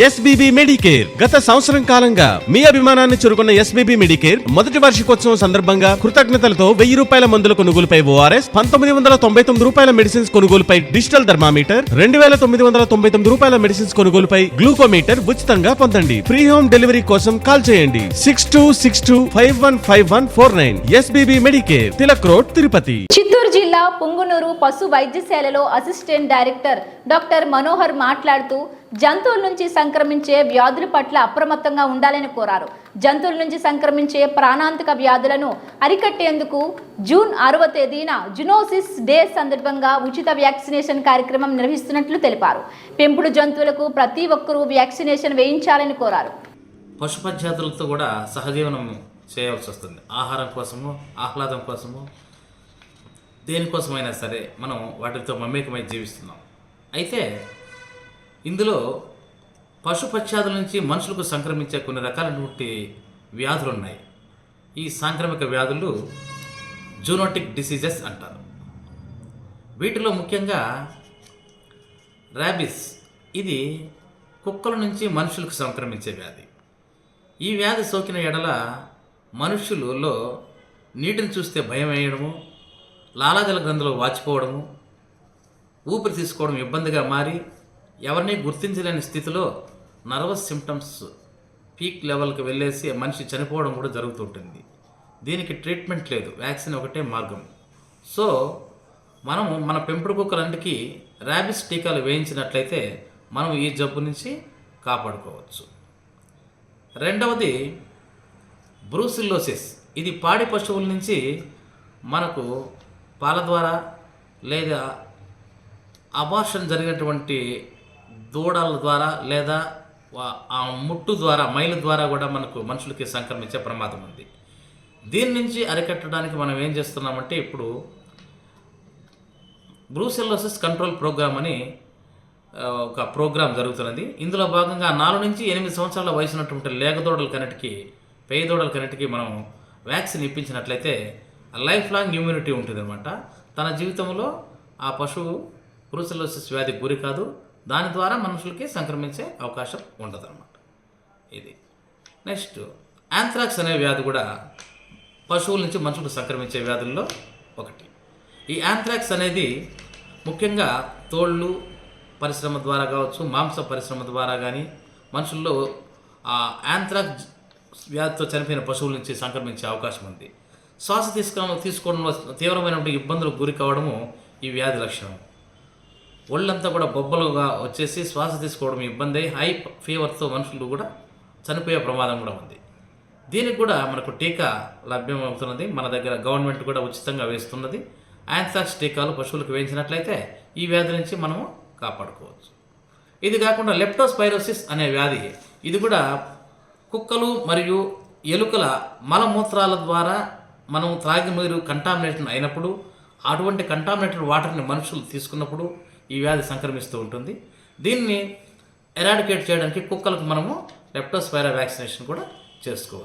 SBB Medicare గత సంవత్సరం కాలంగా మీ అభిమానాన్ని చురుకున్న ఎస్బీబీ మెడికేర్ మొదటి వార్షికోత్సవం సందర్భంగా కృతజ్ఞతలతో వెయ్యి రూపాయల మందుల కొనుగోలుపై ఓఆర్ఎస్ పంతొమ్మిది వందల తొంభై తొమ్మిది రూపాయల మెడిసిన్స్ కొనుగోలుపై డిజిటల్ థర్మామీటర్ రెండు వేల తొమ్మిది వందల తొంభై తొమ్మిది రూపాయల మెడిసిన్స్ కొనుగోలుపై గ్లూకోమీటర్ ఉచితంగా పొందండి. ఫ్రీ హోమ్ డెలివరీ కోసం కాల్ చేయండి. Six two six two five one five one four nine SBB medicare Tilak road Tirupati. Chittoor జిల్లా పుంగునూరు పశు వైద్యశాలలో అసిస్టెంట్ డైరెక్టర్ డాక్టర్ మనోహర్ మాట్లాడుతూ జంతువుల నుంచి సంక్రమించే వ్యాధుల పట్ల అప్రమత్తంగా ఉండాలని కోరారు. జంతువుల నుంచి సంక్రమించే ప్రాణాంతక వ్యాధులను అరికట్టేందుకు జూన్ ఆరవ తేదీన జునోసిస్ డే సందర్భంగా ఉచిత వ్యాక్సినేషన్ కార్యక్రమం నిర్వహిస్తున్నట్లు తెలిపారు. పెంపుడు జంతువులకు ప్రతి ఒక్కరూ వ్యాక్సినేషన్ వేయించాలని కోరారు. పశుపధ్యాతులతో కూడా సహజీవనం చేయవలసి వస్తుంది. ఆహారం కోసము ఆహ్లాదం కోసము దేనికోసమైనా సరే మనం వాటితో మమేకమై జీవిస్తున్నాం. అయితే ఇందులో పశుపశ్చాదుల నుంచి మనుషులకు సంక్రమించే కొన్ని రకాలైనటువంటి వ్యాధులు ఉన్నాయి. ఈ సాంక్రమిక వ్యాధులు జూనోటిక్ డిసీజెస్ అంటారు. వీటిలో ముఖ్యంగా ర్యాబిస్ ఇది కుక్కల నుంచి మనుషులకు సంక్రమించే వ్యాధి. ఈ వ్యాధి సోకిన ఎడల మనుషులలో నీటిని చూస్తే భయం వేయడము లాలాజల గ్రంథులు వాచిపోవడము ఊపిరి తీసుకోవడం ఇబ్బందిగా మారి ఎవరిని గుర్తించలేని స్థితిలో నర్వస్ సిమ్టమ్స్ పీక్ లెవెల్కి వెళ్ళేసి మనిషి చనిపోవడం కూడా జరుగుతుంటుంది. దీనికి ట్రీట్మెంట్ లేదు. వ్యాక్సిన్ ఒకటే మార్గం. సో మనము మన పెంపుడు కుక్కలన్నిటికీ ర్యాబిస్ టీకాలు వేయించినట్లయితే మనం ఈ జబ్బు నుంచి కాపాడుకోవచ్చు. రెండవది బ్రూసిల్లోసిస్. ఇది పాడి పశువుల నుంచి మనకు పాల ద్వారా లేదా అబార్షన్ జరిగినటువంటి దూడల ద్వారా లేదా ఆ ముట్టు ద్వారా మైలు ద్వారా కూడా మనకు మనుషులకి సంక్రమించే ప్రమాదం ఉంది. దీని నుంచి అరికట్టడానికి మనం ఏం చేస్తున్నామంటే ఇప్పుడు బ్రూసెల్లోసిస్ కంట్రోల్ ప్రోగ్రామ్ అని ఒక ప్రోగ్రాం జరుగుతున్నది. ఇందులో భాగంగా నాలుగు నుంచి ఎనిమిది సంవత్సరాల వయసు ఉన్నటువంటి లేగదోడల కన్నిటికి పేదోడల కన్నిటికి మనం వ్యాక్సిన్ ఇప్పించినట్లయితే లైఫ్ లాంగ్ ఇమ్యూనిటీ ఉంటుందన్నమాట. తన జీవితంలో ఆ పశువు బ్రూసెల్లోసిస్ వ్యాధికి గురి కాదు. దాని ద్వారా మనుషులకి సంక్రమించే అవకాశం ఉండదన్నమాట. ఇది. నెక్స్ట్ యాంథ్రాక్స్ అనే వ్యాధి కూడా పశువుల నుంచి మనుషులకు సంక్రమించే వ్యాధుల్లో ఒకటి. ఈ యాంథ్రాక్స్ అనేది ముఖ్యంగా తోళ్ళు పరిశ్రమ ద్వారా కావచ్చు మాంస పరిశ్రమ ద్వారా కానీ మనుషుల్లో ఆ యాంథ్రాక్స్ వ్యాధితో చనిపోయిన పశువుల నుంచి సంక్రమించే అవకాశం ఉంది. శ్వాస తీసుకోవడం తీసుకోవడంలో తీవ్రమైనటువంటి ఇబ్బందులకు గురి కావడము ఈ వ్యాధి లక్షణం. ఒళ్ళంతా కూడా బొబ్బలుగా వచ్చేసి శ్వాస తీసుకోవడం ఇబ్బంది హై ఫీవర్తో మనుషులు కూడా చనిపోయే ప్రమాదం కూడా ఉంది. దీనికి కూడా మనకు టీకా లభ్యమవుతున్నది. మన దగ్గర గవర్నమెంట్ కూడా ఉచితంగా వేస్తున్నది. యాంథ్రాక్స్ టీకాలు పశువులకు వేయించినట్లయితే ఈ వ్యాధి నుంచి మనము కాపాడుకోవచ్చు. ఇది కాకుండా లెప్టోస్పైరోసిస్ అనే వ్యాధి ఇది కూడా కుక్కలు మరియు ఎలుకల మలమూత్రాల ద్వారా మనం త్రాగి నీరు కంటామినేషన్ అయినప్పుడు అటువంటి కంటామినేటెడ్ వాటర్ని మనుషులు తీసుకున్నప్పుడు ఈ వ్యాధి సంక్రమిస్తూ ఉంటుంది. దీన్ని ఎరాడికేట్ చేయడానికి కుక్కలకు మనము లెప్టోస్పైరా వ్యాక్సినేషన్ కూడా చేసుకోవచ్చు.